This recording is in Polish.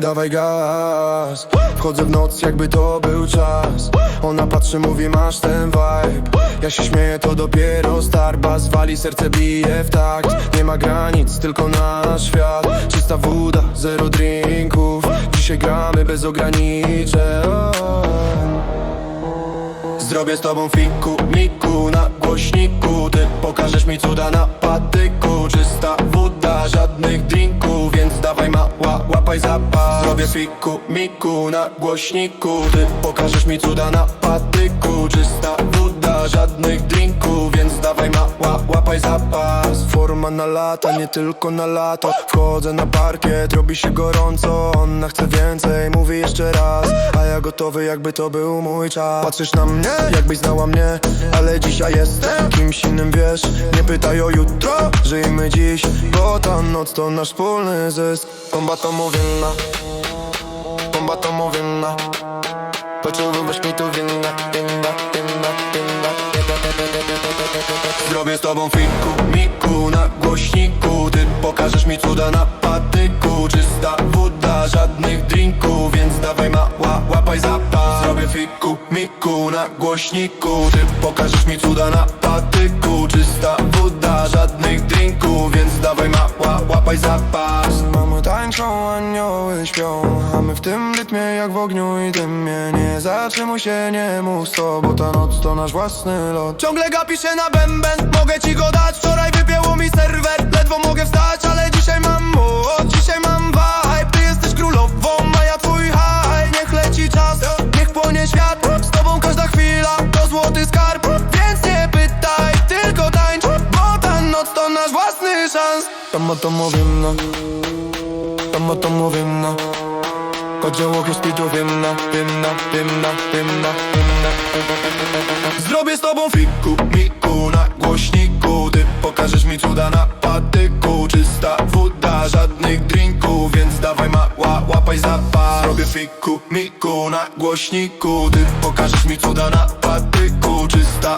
dawaj gaz. Wchodzę w noc jakby to był czas. Ona patrzy, mówi masz ten vibe. Ja się śmieję, to dopiero Starbus Wali, serce bije w takt. Nie ma granic, tylko nasz świat. Czysta woda, zero drinków. Dzisiaj gramy bez ograniczeń. Zrobię z tobą fiku, miku na głośniku. Ty pokażesz mi cuda na patyku. Czysta woda, żadnych drinków Więc dawaj mała, łapaj zapas Zrobię fiku, miku na głośniku. Ty pokażesz mi cuda na patyku. Czysta woda, żadnych drinków Więc dawaj mała, łapaj zapas. Forma na lata, nie tylko na lato. Wchodzę na parkiet, robi się gorąco. Ona chce więcej, mówi jeszcze raz. A ja gotowy jakby to był mój czas. Patrzysz na mnie, jakbyś znała mnie Ale dzisiaj jestem kimś innym, wiesz. Nie pytaj o jutro, żyjmy dziś Bo ta noc to nasz wspólny zysk. Bomba to mówienna Bomba mówienna Poczułbyś mi tu winna, winna, winna, winna Zrobię z tobą fiku, miku na głośniku. Ty pokażesz mi cuda na patyku. Czysta woda, żadnych drinków Więc dawaj mała, łapaj zapas Zrobię fiku, miku na głośniku. Ty pokażesz mi cuda na patyku. Czysta woda, żadnych drinków Więc dawaj mała, łapaj Mamy tańczą, anioły śpią. A my w tym rytmie jak w ogniu i dymie. Nie zatrzymuj się, nie mów stop Bo ta noc to nasz własny lot. Ciągle gapi się na bęben Mogę ci go dać, wczoraj wypięło mi serwer Ledwo mogę wstać, ale dzisiaj mam moc. Dzisiaj mam vibe, ty jesteś królową A ja twój high, niech leci czas Niech płonie świat, z tobą każda chwila To złoty skarb, więc nie pytaj Tylko tańcz, bo ta noc to nasz własny szans. Tam o to mówimy, no Tam o to mówimy, no. Koziołok jest pitu winna, winna, winna, winna, winna Zrobię z tobą fiku, miku na głośniku. Ty pokażesz mi cuda na patyku. Czysta woda, żadnych drinków Więc dawaj mała, łapaj zapas Zrobię fiku, miku na głośniku. Ty pokażesz mi cuda na patyku. Czysta